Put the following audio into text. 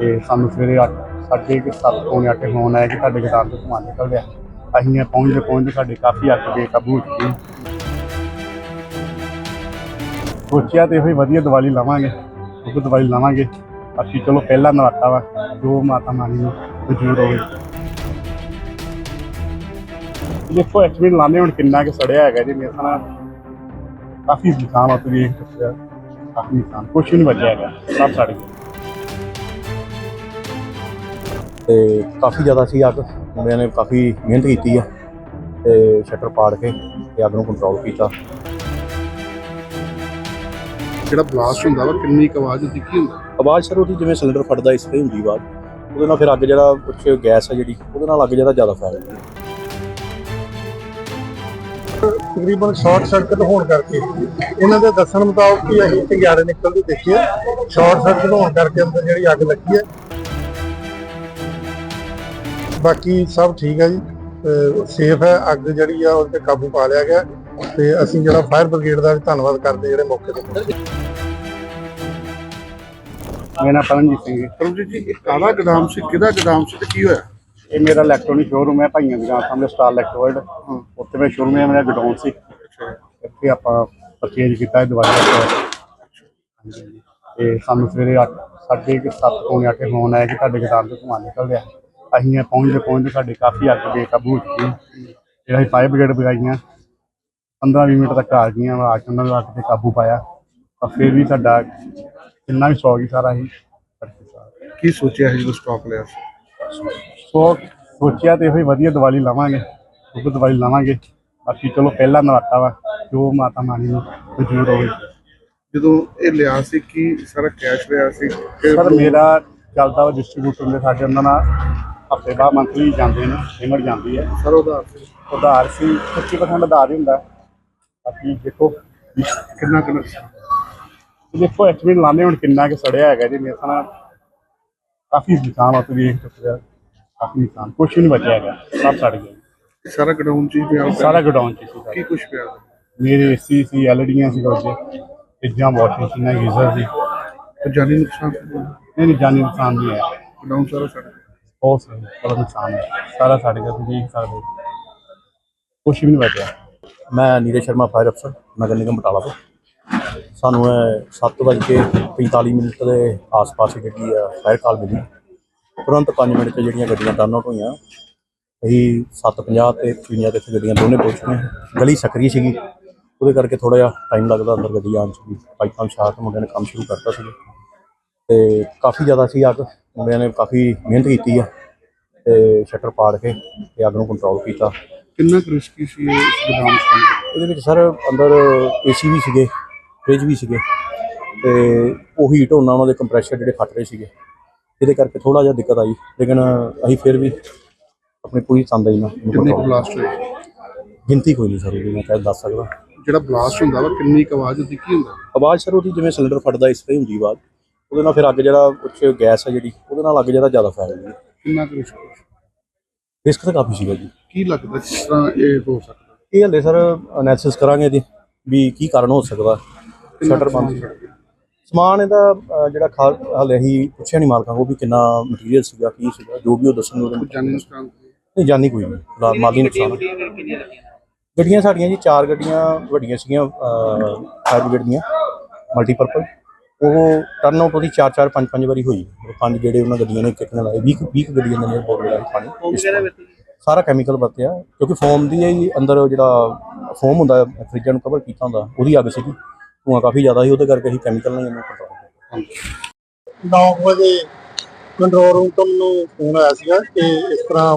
ਤੇ ਸਾਨੂੰ ਸਵੇਰੇ 8 ਸਾਢੇ ਕੁ ਸੱਤ ਪੌਣੇ ਅੱਠ ਫੋਨ ਆਇਆ ਕਿ ਤੁਹਾਡੇ ਗਦਾਰ ਤੋਂ ਧੂੰਆਂ ਨਿਕਲ ਗਿਆ ਅਸੀਂ ਪਹੁੰਚਦੇ ਪਹੁੰਚਦੇ ਸਾਡੇ ਕਾਫੀ ਅੱਗ ਬੇਕਾਬੂ ਹੋ ਚੁੱਕੀ ਸੋਚਿਆ ਤੇ ਹੋਈ ਵਧੀਆ ਦੀਵਾਲੀ ਲਾਵਾਂਗੇ ਉਹ ਦੀਵਾਲੀ ਲਾਵਾਂਗੇ। ਅਸੀਂ ਚਲੋ ਪਹਿਲਾ ਨਰਾਤਾ ਵਾ, ਜੋ ਮਾਤਾ ਮਾਨੀ ਨੂੰ ਮਨਜ਼ੂਰ ਹੋਵੇ। ਦੇਖੋ ਐਕਚੁਅਲੀ ਲਾਣੇ ਹੁਣ ਕਿੰਨਾ ਕਿ ਸੜਿਆ ਹੈਗਾ ਜੀ, ਮੇਰੇ ਨਾਲ ਕਾਫੀ ਨੁਕਸਾਨ ਆ ਤੁਸੀਂ ਦੇਖ ਸਕਦੇ ਕਾਫੀ ਨੁਕਸਾਨ ਕੁਛ ਨਹੀਂ ਬਚਿਆ ਹੈਗਾ, ਸਭ ਸੜ ਗਿਆ। ਤੇ ਕਾਫੀ ਜ਼ਿਆਦਾ ਸੀ ਅੱਗ। ਮੁੰਡਿਆਂ ਨੇ ਕਾਫੀ ਮਿਹਨਤ ਕੀਤੀ ਆ ਤੇ ਸ਼ਟਰ ਪਾੜ ਕੇ ਤੇ ਅੱਗ ਨੂੰ ਕੰਟਰੋਲ ਕੀਤਾ। ਜਿਹੜਾ ਬਲਾਸਟ ਹੁੰਦਾ ਵਾ ਕਿੰਨੀ ਕੁ ਆਵਾਜ਼ ਹੁੰਦੀ ਕੀ ਹੁੰਦਾ? ਆਵਾਜ਼ ਸਰ ਉਹਦੀ ਜਿਵੇਂ ਸਿਲੰਡਰ ਫਟਦਾ ਇਸ ਤਰ੍ਹਾਂ ਹੁੰਦੀ ਆਵਾਜ਼। ਉਹਦੇ ਨਾਲ ਫਿਰ ਅੱਗ ਜਿਹੜਾ ਕੁਛ ਗੈਸ ਆ ਜਿਹੜੀ ਉਹਦੇ ਨਾਲ ਅੱਗ ਜਿਹੜਾ ਜ਼ਿਆਦਾ ਫੈਲ ਜਾਂਦੀ ਹੈ ਤਕਰੀਬਨ ਸ਼ਾਰਟ ਸਰਕਟ ਹੋਣ ਕਰਕੇ ਇਹਨਾਂ ਦੇ ਦੱਸਣ ਮੁਤਾਬਕ ਕਿ ਅਸੀਂ ਚੰਗਿਆੜੇ ਨਿਕਲਦੇ ਦੇਖੇ ਸ਼ਾਰਟ ਸਰਕਟ ਹੋਣ ਕਰਕੇ ਅੰਦਰ ਜਿਹੜੀ ਅੱਗ ਲੱਗੀ ਹੈ ਬਾਕੀ ਸਭ ਠੀਕ ਹੈ ਜੀ ਸੇਫ ਹੈ ਅੱਗ ਜਿਹੜੀ ਆ ਉਹ ਤੇ ਕਾਬੂ ਪਾ ਲਿਆ ਗਿਆ ਤੇ ਅਸੀਂ ਜਿਹੜਾ ਫਾਇਰ ਬ੍ਰਿਗੇਡ ਦਾ ਵੀ ਧੰਨਵਾਦ ਕਰਦੇ ਜਿਹੜੇ ਮੌਕੇ ਤੇ ਪਹੁੰਚੇ। ਮੇਰਾ ਨਾਮ ਪਰਮਜੀਤ ਸਿੰਘ ਹੈ। ਪਰਮਜੀਤ ਜੀ ਇਹ ਕਾਹਦਾ ਗਦਾਮ ਸੀ ਕਿਹਦਾ ਗਦਾਮ ਸੀ ਤੇ ਕੀ ਹੋਇਆ? ਇਹ ਮੇਰਾ ਇਲੈਕਟ੍ਰੋਨਿਕ ਸ਼ੋਰੂਮ ਹੈ ਭਾਈਆਂ ਦੀ ਦੁਕਾਨ ਸਾਹਮਣੇ ਸਟਾਰ ਇਲੈਕਟ੍ਰੋਇਡ ਉੱਥੇ ਮੈਂ ਸ਼ੋਰੂਮ ਹੈ ਮੇਰਾ ਗਡਾਊਨ ਸੀ। ਇੱਥੇ ਆਪਾਂ ਪਰਚੇਜ ਕੀਤਾ ਇਹ ਦਵਾਈ। ਤੇ ਸਾਨੂੰ ਸਵੇਰੇ 8 ਸਾਢੇ ਕੁ ਫੋਨ ਆਇਆ ਕਿ ਤੁਹਾਡੇ ਗਦਾਮ ਤੋਂ ਧੂੰਆਂ ਨਿਕਲ ਰਿਹਾ। ਅਸੀਂ ਇਹ ਪਹੁੰਚਦੇ ਪਹੁੰਚਦੇ ਸਾਡੇ ਕਾਫੀ ਅੱਗ ਬੇਕਾਬੂ ਹੋ ਚੁੱਕੀ ਜਿਹੜਾ ਅਸੀਂ ਫਾਇਰ ਬ੍ਰਿਗੇਡ ਬੁਲਾਈਆਂ 15-20 ਮਿੰਟ ਤੱਕ ਆ ਗਈਆਂ ਆ ਕੇ ਉਹਨਾਂ ਨੇ ਅੱਗ ਤੇ ਕਾਬੂ ਪਾਇਆ। ਤਾਂ ਫਿਰ ਵੀ ਸਾਡਾ ਕਿੰਨਾ ਵੀ ਸੌ ਗਈ ਸਾਰਾ ਹੀ ਕੀ ਸੋਚਿਆ ਸੀ ਜਦੋਂ ਸਟਾਕ ਲਿਆ ਸੀ? ਸੋਚਿਆ ਤੇ ਹੋਈ ਵਧੀਆ ਦੀਵਾਲੀ ਲਾਵਾਂਗੇ ਉਹ ਦੀਵਾਲੀ ਲਾਵਾਂਗੇ। ਅਸੀਂ ਚਲੋ ਪਹਿਲਾ ਨਰਾਤਾ ਵਾ ਜੋ ਮਾਤਾ ਮਾਨੀ ਨੂੰ ਮਨਜ਼ੂਰ ਹੋਵੇ। ਜਦੋਂ ਇਹ ਲਿਆ ਸੀ ਕੀ ਸਾਰਾ ਕੈਸ਼ ਲਿਆ ਸੀ? ਸਰ ਮੇਰਾ ਚੱਲਦਾ ਵਾ ਡਿਸਟ੍ਰੀਬਿਊਟਰ ਦੇ ਸਾਡੇ ਉਹਨਾਂ ਨਾਲ। ਹਫ਼ਤੇ ਬਾਅਦ ਮੰਥਲੀ ਜਾਂਦੇ ਨੇ ਪੇਮੈਂਟ ਜਾਂਦੀ ਹੈ। ਸਰ ਉਹਦਾ ਸੀ। ਉਧਾਰ ਸੀ 25% ਉਧਾਰ ਹੀ ਹੁੰਦਾ। ਬਾਕੀ ਦੇਖੋ ਕਿੰਨਾ ਕਿੰਨਾ ਦੇਖੋ ਐਕਚੁਅਲੀ ਲਾਣੇ ਹੁਣ ਕਿੰਨਾ ਕਿ ਸੜਿਆ ਹੈਗਾ ਜੀ। ਮੇਰੇ ਨਾਲ ਕਾਫੀ ਨੁਕਸਾਨ ਆ ਤੁਸੀਂ ਦੇਖ ਸਕਦੇ ਹੋ ਕਾਫੀ ਨੁਕਸਾਨ ਵੀ ਨਹੀਂ ਬਚਿਆ ਹੈਗਾ। ਸਭ ਸੜ ਗਿਆ। ਸਾਰਾ ਗਡਾਊਨ ਚ ਹੀ ਪਿਆ? ਸਾਰਾ ਗੋਡਾਊਨ ਚ ਸੀ। ਕੀ ਕੁਝ ਪਿਆ ਮੇਰੇ ਏਸੀ ਸੀ ਐਲਡੀਆਂ ਸੀ ਉਹਦੇ ਫਰਿੱਜਾਂ ਵਾਸ਼ਿੰਗ ਮਸ਼ੀਨਾਂ ਗੀਜ਼ਰ ਸੀ। ਜਾਨੀ ਨੁਕਸਾਨ ਨਹੀਂ ਨਹੀਂ ਜਾਨੀ ਨੁਕਸਾਨ ਨਹੀਂ ਹੈ ਗਡਾਊਨ ਸਾਰਾ ਸੜ ਗਿਆ। ਬਹੁਤ ਸੀ ਬੜਾ ਨੁਕਸਾਨ ਹੈ। ਸਾਰਾ ਸੜ ਗਿਆ ਤੁਸੀਂ ਦੇਖ ਸਕਦੇ ਹੋ। ਕੁਛ ਵੀ ਨਹੀਂ ਬਚਿਆ। ਮੈਂ ਨੀਰਜ ਸ਼ਰਮਾ ਫਾਇਰ ਅਫਸਰ ਨਗਰ ਨਿਗਮ ਬਟਾਲਾ ਤੋਂ। ਸਾਨੂੰ ਇਹ 7:45 ਮਿੰਟ ਦੇ ਆਸ-ਪਾਸ ਜਿਹੜੀ ਆ ਫਾਇਰ ਕਾਲ ਮਿਲੀ। ਤੁਰੰਤ 5 ਮਿੰਟ 'ਚ ਜਿਹੜੀਆਂ ਗੱਡੀਆਂ ਟਰਨ ਆਊਟ ਹੋਈਆਂ। ਅਸੀਂ 7:50 ਤੇ 55 ਤੇ ਇੱਥੇ ਗੱਡੀਆਂ ਦੋਨੇ ਪਹੁੰਚ ਗਈਆਂ ਗਲੀ ਸਕਰੀ ਸੀਗੀ। ਉਹਦੇ ਕਰਕੇ ਥੋੜਾ ਜਿਹਾ ਟਾਈਮ ਲੱਗਦਾ ਅੰਦਰ ਗੱਡੀ ਆਉਣ 'ਚ ਵੀ। ਪਾਈਪਾਂ ਵਿਛਾ ਕੇ ਮੁੰਡਿਆਂ ਨੇ ਕੰਮ ਸ਼ੁਰੂ ਕਰਤਾ ਸੀ ਤੇ ਕਾਫੀ ਜ਼ਿਆਦਾ ਸੀ ਅੱਗ। ਮੁੰਡਿਆਂ ਨੇ ਕਾਫੀ ਮਿਹਨਤ ਕੀਤੀ ਆ ਤੇ ਸ਼ਟਰ ਪਾੜ ਕੇ ਤੇ ਅੱਗ ਨੂੰ ਕੰਟਰੋਲ ਕੀਤਾ। ਕਿੰਨਾ ਕੁ ਰਿਸਕੀ ਸੀ ਇਹ ਇਸ ਗਦਾਮ ਚ ਇਹਦੇ ਵਿੱਚ ਸਰ ਅੰਦਰ ਏਸੀ ਵੀ ਸੀਗੇ ਫ੍ਰਿਜ ਵੀ ਸੀਗੇ ਤੇ ਉਹ ਹੀਟ ਹੋਣਾ ਉਹਨਾਂ ਦੇ ਕੰਪਰੈਸ਼ਰ ਜਿਹੜੇ ਫਟ ਰਹੇ ਸੀਗੇ। ਇਹਦੇ ਕਰਕੇ ਥੋੜਾ ਜਿਹਾ ਦਿੱਕਤ ਆਈ ਲੇਕਿਨ ਅਸੀਂ ਫਿਰ ਵੀ ਆਪਣੀ ਪੂਰੀ ਤੰਦਾਈ ਨਾਲ ਕਿੰਨੇ ਬਲਾਸਟ ਹੋਏ ਗਿਣਤੀ ਕੋਈ ਨਹੀਂ ਸਰ ਇਹਦੀ ਮੈਂ ਕਹਿ ਦੱਸ ਸਕਦਾ। ਜਿਹੜਾ ਬਲਾਸਟ ਹੁੰਦਾ ਵਾ ਕਿੰਨੀ ਕੁ ਆਵਾਜ਼ ਹੁੰਦੀ ਕੀ ਹੁੰਦਾ? ਆਵਾਜ਼ ਸਰ ਉਹਦੀ ਜਿਵੇਂ ਸਿਲੰਡਰ ਫਟਦਾ ਇਸ ਤਰ੍ਹਾਂ ਹੀ ਹੁੰਦੀ ਆਵਾਜ਼। ਉਹਦੇ ਨਾਲ ਫਿਰ ਅੱਗ ਜਿਹੜਾ ਕੁਛ ਗੈਸ ਹੈ ਜਿਹੜੀ ਉਹਦੇ ਨਾਲ ਅੱਗ ਜਿਹੜਾ ਜ਼ਿਆਦਾ ਫੈਲ ਜਾਂਦੀ ਹੈ। ਕਿੰਨਾ ਕੁ ਰਿਸਕ ਰਿਸਕ ਤਾਂ ਕਾਫੀ ਸੀਗਾ ਜੀ। ਕੀ ਲੱਗਦਾ ਕਿਸ ਤਰ੍ਹਾਂ ਇਹ ਹੋ ਸਕਦਾ? ਇਹ ਹਲੇ ਸਰ ਅਨੈਲਿਸਿਸ ਕਰਾਂਗੇ ਇਹਦੀ ਵੀ ਕੀ ਕਾਰਨ ਹੋ ਸਕਦਾ। ਸ਼ਟਰ ਬੰਦ ਸਮਾਨ ਇਹਦਾ ਜਿਹੜਾ ਖਾ ਹਲੇ ਹੀ ਪੁੱਛਿਆ ਨਹੀਂ ਮਾਲਕਾਂ ਕੋਲ ਵੀ ਕਿੰਨਾ ਮਟੀਰੀਅਲ ਸੀਗਾ ਕੀ ਸੀਗਾ ਜੋ ਵੀ ਉਹ ਦੱਸਣਗੇ ਉਹਦੇ। ਜਾਨੀ ਨੁਕਸਾਨ ਨਹੀਂ? ਜਾਨੀ ਕੋਈ ਨਹੀਂ। ਮਾਲੀ ਨੁਕਸਾਨ। ਗੱਡੀਆਂ ਸਾਡੀਆਂ ਜੀ ਚਾਰ ਗੱਡੀਆਂ ਵੱਡੀਆਂ ਸੀਗੀਆਂ ਫਾਇਰ ਬ੍ਰਿਗੇਡ ਦੀਆਂ ਮਲਟੀਪਰਪਲ ਉਹ ਟਰਨ ਆਊਟ ਉਹਦੀ ਚਾਰ ਚਾਰ ਪੰਜ ਪੰਜ ਵਾਰੀ ਹੋਈ। ਉਹ ਪੰਜ ਜਿਹੜੇ ਉਹਨਾਂ ਗੱਡੀਆਂ ਨੇ ਇੱਕ ਇੱਕ ਨਾਲ ਆਏ 20 20 ਗੱਡੀਆਂ ਦੇ ਨੇ ਬੋਰ ਲਗਾਏ ਪਾਣੀ। ਸਾਰਾ ਕੈਮੀਕਲ ਵਰਤਿਆ। ਕਿਉਂਕਿ ਫੋਮ ਦੀ ਹੀ ਅੰਦਰ ਉਹ ਜਿਹੜਾ ਫੋਮ ਹੁੰਦਾ ਫਰਿੱਜਾਂ ਨੂੰ ਕਵਰ ਕੀਤਾ ਹੁੰਦਾ ਉਹਦੀ ਅੱਗ ਸੀਗੀ। ਧੂਆਂ ਕਾਫੀ ਜ਼ਿਆਦਾ ਸੀ ਉਹਦੇ ਕਰਕੇ ਅਸੀਂ ਕੈਮੀਕਲ ਨਾਲ ਹੀ ਇਹਨੂੰ ਕੰਟਰੋਲ ਕੀਤਾ। 9 ਵਜੇ ਕੰਟਰੋਲ ਰੂਮ ਤੋਂ ਮੈਨੂੰ ਫੋਨ ਆਇਆ ਸੀਗਾ ਕਿ ਇਸ ਤਰ੍ਹਾਂ